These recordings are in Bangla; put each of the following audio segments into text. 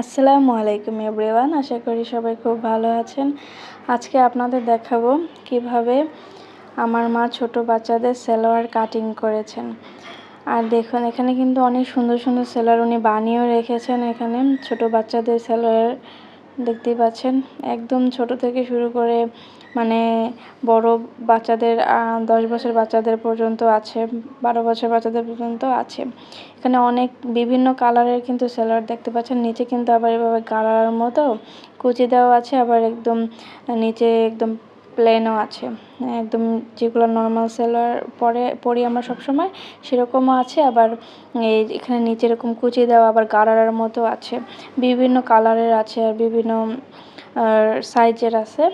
আসসালামু আলাইকুম এভরিওয়ান, আশা করি সবাই খুব ভালো আছেন। আজকে আপনাদের দেখাবো কীভাবে আমার মা ছোট বাচ্চাদের সেলোয়ার কাটিং করেছেন। আর দেখুন, এখানে কিন্তু অনেক সুন্দর সুন্দর সেলোয়ার উনি বানিয়েও রেখেছেন এখানে। ছোট বাচ্চাদের সেলোয়ার দেখতেই পাচ্ছেন। একদম ছোট থেকে শুরু করে মানে বড় বাচ্চাদের দশ বছর বাচ্চাদের পর্যন্ত আছে, বারো বছর বাচ্চাদের পর্যন্ত আছে। এখানে অনেক বিভিন্ন কালারের কিন্তু সেলার দেখতে পাচ্ছেন। নিচে কিন্তু আবার এভাবে কালার মতো কুচি দেওয়া আছে, আবার একদম নিচে একদম প্লেনও আছে। একদম যেগুলো নর্মাল সেলোয়ার পরে, পরি আমরা সবসময়, সেরকমও আছে। আবার এই এখানে নিচে এরকম কুচি দেওয়া আবার গারার মতো আছে। বিভিন্ন কালারের আছে আর বিভিন্ন সাইজের আছে।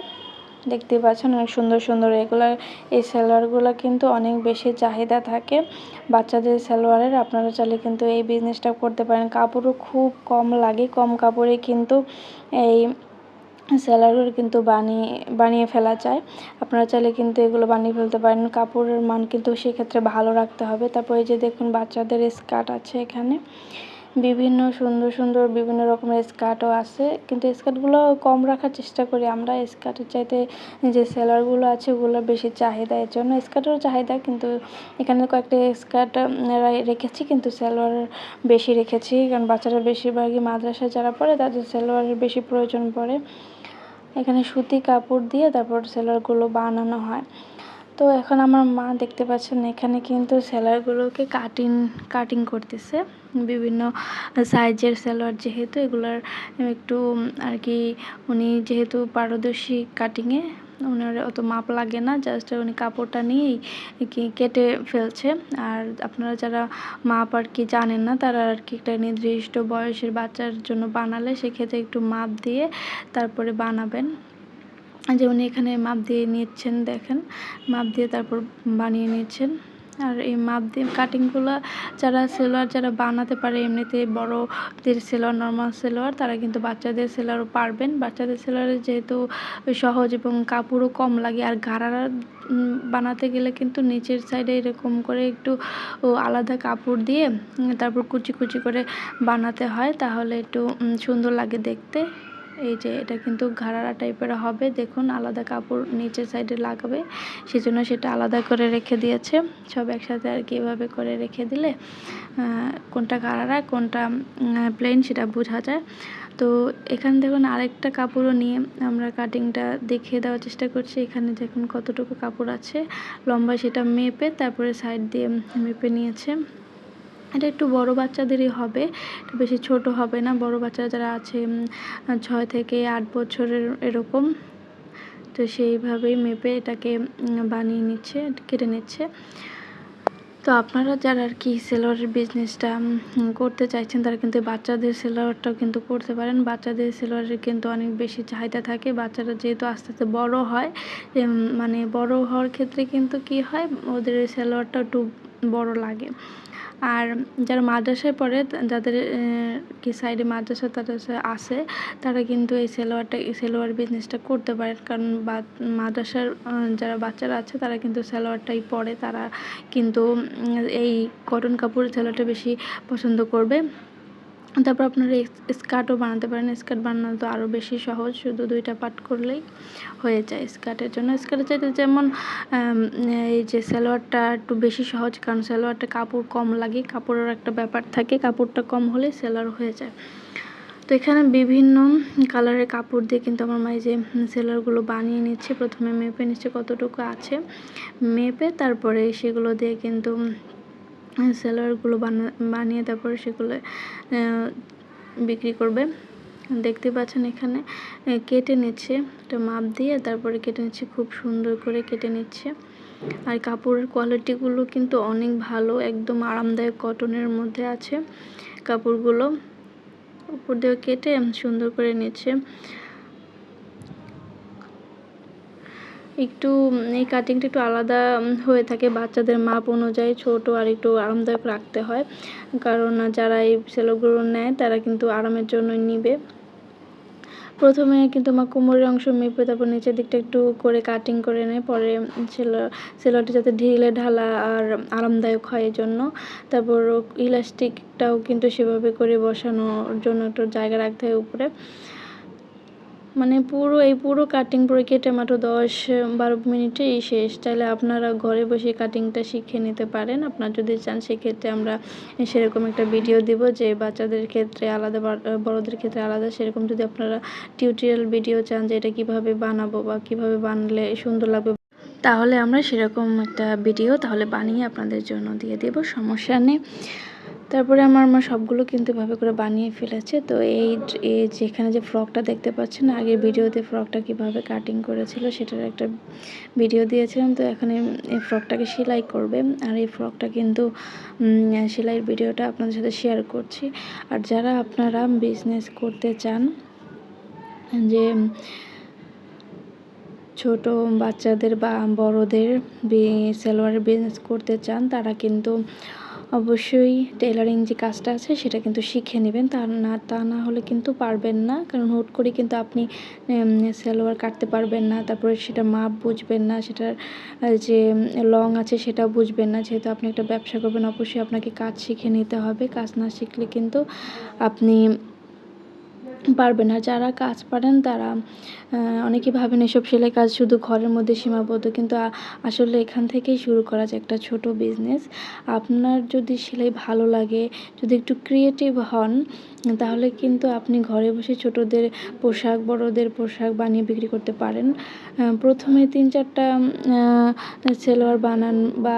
দেখতে পাচ্ছেন অনেক সুন্দর সুন্দর। এগুলো, এই সালোয়ারগুলো কিন্তু অনেক বেশি চাহিদা থাকে। বাচ্চাদের সালোয়ারের আপনারা চাইলে কিন্তু এই বিজনেসটা করতে পারেন। কাপড়ও খুব কম লাগে, কম কাপড়ে কিন্তু এই স্যালাডগুলো কিন্তু বানিয়ে বানিয়ে ফেলা যায়। আপনারা চাইলে কিন্তু এগুলো বানিয়ে ফেলতে পারেন। কাপড়ের মান কিন্তু সেক্ষেত্রে ভালো রাখতে হবে। তারপর এই যে দেখুন, বাচ্চাদের স্কার্ট আছে এখানে। বিভিন্ন সুন্দর সুন্দর, বিভিন্ন রকমের স্কার্টও আছে। কিন্তু স্কার্টগুলো কম রাখার চেষ্টা করি আমরা। স্কার্টের চাইতে যে সেলারগুলো আছে ওগুলো বেশি চাহিদা এর জন্য। স্কার্টেরও চাহিদা কিন্তু এখানে কয়েকটা স্কার্ট রেখেছি কিন্তু সেলোয়ার বেশি রেখেছি। কারণ বাচ্চারা বেশিরভাগই মাদ্রাসায় যারা পড়ে, তাদের সেলোয়ারের বেশি প্রয়োজন পড়ে। এখানে সুতি কাপড় দিয়ে তারপর সেলারগুলো বানানো হয়। তো এখন আমার মা দেখতে পাচ্ছেন এখানে কিন্তু সেলারগুলোকে কাটিং কাটিং করতেছে। বিভিন্ন সাইজের সেলোয়ার যেহেতু এগুলার একটু, আর কি উনি যেহেতু পারদর্শী কাটিংয়ে ওনার অত মাপ লাগে না জাস্ট উনি কাপড়টা নিয়েই কেটে ফেলছে। আর আপনারা যারা মাপ আর কি জানেন না, তারা আর কি একটা নির্দিষ্ট বয়সের বাচ্চার জন্য বানালে সেক্ষেত্রে একটু মাপ দিয়ে তারপরে বানাবেন। যে উনি এখানে মাপ দিয়ে নিচ্ছেন, দেখেন। মাপ দিয়ে তারপর বানিয়ে নিচ্ছেন। আর এই মাপ দিয়ে কাটিংগুলো যারা সেলোয়ার যারা বানাতে পারে, এমনিতে বড়দের সেলোয়ার নর্মাল সেলোয়ার তারা কিন্তু বাচ্চাদের সেলোয়ারও পারবেন। বাচ্চাদের সেলোয়ারে যেহেতু সহজ এবং কাপড়ও কম লাগে, আর গাড়ারা বানাতে গেলে কিন্তু নিচের সাইডে এরকম করে একটু আলাদা কাপড় দিয়ে তারপর কুচি কুচি করে বানাতে হয়। তাহলে একটু সুন্দর লাগে দেখতে। এই যে এটা কিন্তু ঘাড়ারা টাইপের হবে। দেখুন, আলাদা কাপড় নিচের সাইডে লাগাবে। সেজন্য সেটা আলাদা করে রেখে দিয়েছে। সব একসাথে আর কি এভাবে করে রেখে দিলে কোনটা ঘাড়ারা, কোনটা প্লেন সেটা বোঝা যায়। তো এখানে দেখুন আরেকটা কাপড়ও নিয়ে আমরা কাটিংটা দেখিয়ে দেওয়ার চেষ্টা করছি। এখানে দেখুন কতটুকু কাপড় আছে। লম্বা সেটা মেপে তারপরে সাইড দিয়ে মেপে নিয়েছে। এটা একটু বড় বাচ্চাদেরই হবে বেশি ছোট হবে না, বড় বাচ্চারা যারা আছে ছয় থেকে আট বছরের এরকম। তো সেইভাবেই মেপে এটাকে বানিয়ে নিচ্ছে, কেটে নিচ্ছে। তো আপনারা যারা আর কি সেলোয়ারের বিজনেসটা করতে চাইছেন, তারা কিন্তু বাচ্চাদের সেলোয়ারটাও কিন্তু করতে পারেন। বাচ্চাদের সেলোয়ারের কিন্তু অনেক বেশি চাহিদা থাকে। বাচ্চারা যেহেতু আস্তে আস্তে বড় হয় মানে বড় হওয়ার ক্ষেত্রে কিন্তু কি হয়, ওদের সেলোয়ারটা একটু বড় লাগে। আর যারা মাদ্রাসায় পড়ে যাদের কি সাইডে মাদ্রাসা তাদের আছে, তারা কিন্তু এই সেলোয়ারটা, এই সেলোয়ার বিজনেসটা করতে পারে। কারণ বা, মাদ্রাসার যারা বাচ্চারা আছে, তারা কিন্তু সেলোয়ারটাই পরে তারা কিন্তু এই কটন কাপড় সেলোয়ারটা বেশি পছন্দ করবে। তারপর আপনারা স্কার্টও বানাতে পারেন। স্কার্ট বানানো তো আরও বেশি সহজ, শুধু দুইটা পার্ট করলেই হয়ে যায় স্কার্টের জন্য। স্কার্টের চাইতে যেমন এই যে সালোয়ারটা একটু বেশি সহজ, কারণ সালোয়ারটা কাপড় কম লাগে, কাপড়ের একটা ব্যাপার থাকে, কাপড়টা কম হলে সেলার হয়ে যায়। তো এখানে বিভিন্ন কালারের কাপড় দিয়ে কিন্তু আমার মায়ের যে সেলারগুলো বানিয়ে নিচ্ছে। প্রথমে মেপে নিচ্ছে কতটুকু আছে। মেপে তারপরে সেগুলো দিয়ে কিন্তু সেলারগুলো বানিয়ে তারপরে সেগুলো বিক্রি করবে। দেখতে পাচ্ছেন এখানে কেটে নিচ্ছে একটা মাপ দিয়ে, তারপরে কেটে নিচ্ছে, খুব সুন্দর করে কেটে নিচ্ছে। আর কাপড়ের কোয়ালিটিগুলো কিন্তু অনেক ভালো, একদম আরামদায়ক কটনের মধ্যে আছে কাপড়গুলো। উপর দিয়ে কেটে সুন্দর করে নিচ্ছে। একটু, এই কাটিংটা একটু আলাদা হয়ে থাকে বাচ্চাদের মাপ অনুযায়ী ছোট আর একটু আরামদায়ক রাখতে হয়। কারণ যারা এই সেলোগুলো নেয়, তারা কিন্তু আরামের জন্য নিবে। প্রথমে কিন্তু আমার কোমরের অংশ মেপে, তারপর নিচের দিকটা একটু করে কাটিং করে নেয়। পরে সেলো সেলোয়ারটা যাতে ঢিলে ঢালা আর আরামদায়ক হয় এই জন্য তারপর ইলাস্টিকটাও কিন্তু সেভাবে করে বসানোর জন্য একটু জায়গা রাখতে হয় উপরে। মানে পুরো, এই পুরো কাটিং পুরো কেটে মাত্র দশ, বারো মিনিটেই শেষ। তাহলে আপনারা ঘরে বসে কাটিংটা শিখে নিতে পারেন। আপনার যদি চান, সেক্ষেত্রে আমরা সেরকম একটা ভিডিও দিব যে বাচ্চাদের ক্ষেত্রে আলাদা বড়দের ক্ষেত্রে আলাদা। সেরকম যদি আপনারা টিউটোরিয়াল ভিডিও চান যে এটা কীভাবে বানাবো বা কীভাবে বানালে সুন্দর লাগবে। তাহলে আমরা সেরকম একটা ভিডিও তাহলে বানিয়ে আপনাদের জন্য দিয়ে দেব, সমস্যা নেই। তারপরে আমার মা সবগুলো কিন্তু এভাবে করে বানিয়ে ফেলেছে। তো এই যেখানে যে ফ্রকটা দেখতে পাচ্ছেন আগে ভিডিওতে ফ্রকটা কীভাবে কাটিং করেছিল সেটার একটা ভিডিও দিয়েছিলাম। তো এখানে এই ফ্রকটাকে সেলাই করবে। আর এই ফ্রকটা কিন্তু সেলাইয়ের ভিডিওটা আপনাদের সাথে শেয়ার করছি। আর যারা আপনারা বিজনেস করতে চান, যে ছোট বাচ্চাদের বা বড়দের সেলোয়ারের বিজনেস করতে চান, তারা কিন্তু অবশ্যই টেলারিং যে কাজটা আছে সেটা কিন্তু শিখে নেবেন। তা না তা না হলে কিন্তু পারবেন না। কারণ হুট করে কিন্তু আপনি সালোয়ার কাটতে পারবেন না। তারপরে সেটা মাপ বুঝবেন না। সেটার যে লং আছে সেটা বুঝবেন না। যেহেতু আপনি একটা ব্যবসা করবেন, অবশ্যই আপনাকে কাজ শিখে নিতে হবে। কাজ না শিখলে কিন্তু আপনি পারবেন না। যারা কাজ পারেন তারা অনেকে ভাবেন এসব সেলাই কাজ শুধু ঘরের মধ্যে সীমাবদ্ধ, কিন্তু আসলে এখান থেকেই শুরু করা যায় একটা ছোট বিজনেস আপনার যদি সেলাই ভালো লাগে, যদি একটু ক্রিয়েটিভ হন, তাহলে কিন্তু আপনি ঘরে বসে ছোটদের পোশাক, বড়দের পোশাক বানিয়ে বিক্রি করতে পারেন। প্রথমে তিন চারটা সেলোয়ার বানান বা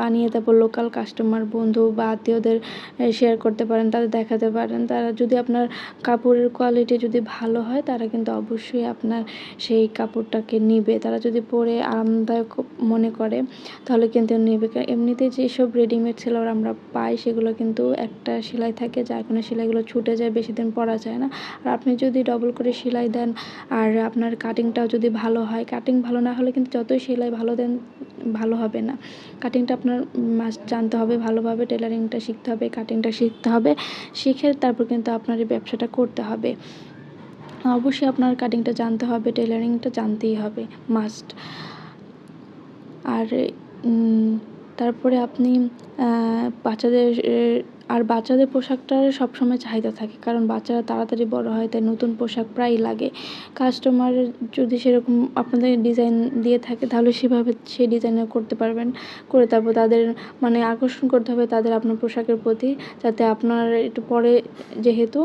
বানিয়ে তারপর লোকাল কাস্টমার বন্ধু বা আত্মীয়দের শেয়ার করতে পারেন, তাদের দেখাতে পারেন। তারা যদি আপনার কাপড়ের কোয়ালিটি যদি ভালো হয়, তারা কিন্তু অবশ্যই আপনার সেই কাপড়টাকে নিবে। তারা যদি পরে আরামদায়ক মনে করে, তাহলে কিন্তু নেবে। এমনিতে যেসব রেডিমেড সেলোয়ার আমরা পাই, সেগুলো কিন্তু একটা সেলাই থাকে, যার কোনো সেলাইগুলো ছুটে যায়, বেশি দিন পরা যায় না। আর আপনি যদি ডবল করে সেলাই দেন, আর আপনার কাটিংটাও যদি ভালো হয় কাটিং ভালো না হলে কিন্তু যতই সেলাই ভালো দেন, ভালো হবে না। কাটিংটা আপনার মাস্ট জানতে হবে, ভালোভাবে টেলারিংটা শিখতে হবে কাটিংটা শিখতে হবে। শিখে তারপর কিন্তু আপনার এই ব্যবসাটা করতে হবে। অবশ্যই আপনার কাটিংটা জানতে হবে টেলারিংটা জানতেই হবে মাস্ট আর তারপরে আপনি বাচ্চাদের আর বাচ্চাদের পোশাকটার সবসময় চাহিদা থাকে, কারণ বাচ্চারা তাড়াতাড়ি বড় হয়, তাই নতুন পোশাক প্রায়ই লাগে। কাস্টমার যদি সেরকম আপনাদের ডিজাইন দিয়ে থাকে, তাহলে সেভাবে সেই ডিজাইনে করতে পারবেন। করে তারপর তাদের মানে আকর্ষণ করতে হবে তাদের আপনার পোশাকের প্রতি, যাতে আপনার একটু পরে যেহেতু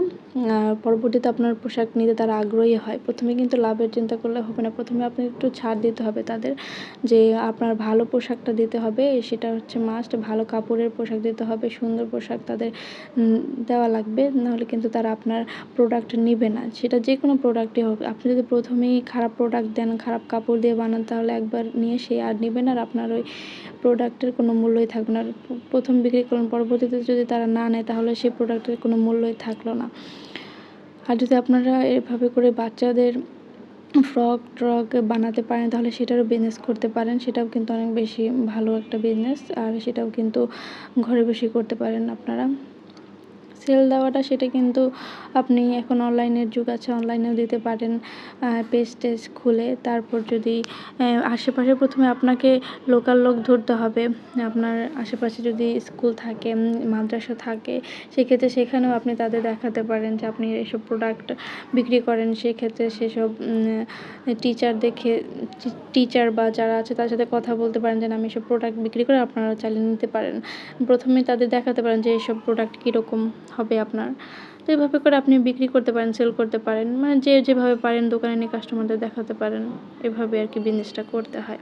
পরবর্তীতে আপনার পোশাক নিতে তারা আগ্রহী হয়। প্রথমে কিন্তু লাভের চিন্তা করলে হবে না। প্রথমে আপনি একটু ছাড় দিতে হবে তাদের, যে আপনার ভালো পোশাকটা দিতে হবে, সেটা হচ্ছে মাস্ট ভালো কাপড়ের পোশাক দিতে হবে, সুন্দর পোশাক তাদের দেওয়া লাগবে, নাহলে কিন্তু তারা আপনার প্রোডাক্ট নেবে না। সেটা যে কোনো প্রোডাক্টই হোক, আপনি যদি প্রথমেই খারাপ প্রোডাক্ট দেন, খারাপ কাপড় দিয়ে বানান, তাহলে একবার নিয়ে সে আর নেবে না আর আপনার ওই প্রোডাক্টের কোনো মূল্যই থাকবে না। প্রথম বিক্রি করুন পরবর্তীতে যদি তারা না নেয়, তাহলে সেই প্রোডাক্টের কোনো মূল্যই থাকল না। আর যদি আপনারা এভাবে করে বাচ্চাদের ফ্রক ট্রক বানাতে পারেন, তাহলে সেটারও বিজনেস করতে পারেন। সেটাও কিন্তু অনেক বেশি ভালো একটা বিজনেস আর সেটাও কিন্তু ঘরে বসে করতে পারেন আপনারা। সেল দেওয়াটা সেটা কিন্তু আপনি এখন অনলাইনের যুগ আছে অনলাইনেও দিতে পারেন পেজ টেজ খুলে। তারপর যদি আশেপাশে প্রথমে আপনাকে লোকাল লোক ধরতে হবে। আপনার আশেপাশে যদি স্কুল থাকে, মাদ্রাসা থাকে, সেক্ষেত্রে সেখানেও আপনি তাদের দেখাতে পারেন যে আপনি এসব প্রোডাক্ট বিক্রি করেন। সেক্ষেত্রে সেসব টিচার দেখে টিচার বা যারা আছে তার সাথে কথা বলতে পারেন যে আমি এসব প্রোডাক্ট বিক্রি করে আপনারা চালিয়ে নিতে পারেন। প্রথমে তাদের দেখাতে পারেন যে এইসব প্রোডাক্ট কীরকম? হবে আপনার। তো এইভাবে করে আপনি বিক্রি করতে পারেন সেল করতে পারেন মানে যে যেভাবে পারেন দোকানে নিয়ে কাস্টমারদের দেখাতে পারেন। এভাবে আর কি বিজনেসটা করতে হয়।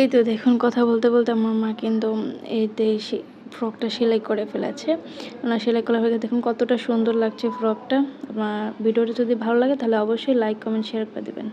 এই তো দেখুন, কথা বলতে বলতে আমার মা কিন্তু এইতে ফ্রকটা সেলাই করে ফেলেছে। ওনার সেলাই করা হয়ে দেখুন কতটা সুন্দর লাগছে ফ্রকটা আমার ভিডিওটা যদি ভালো লাগে তাহলে অবশ্যই লাইক কমেন্ট শেয়ার করে দেবেন।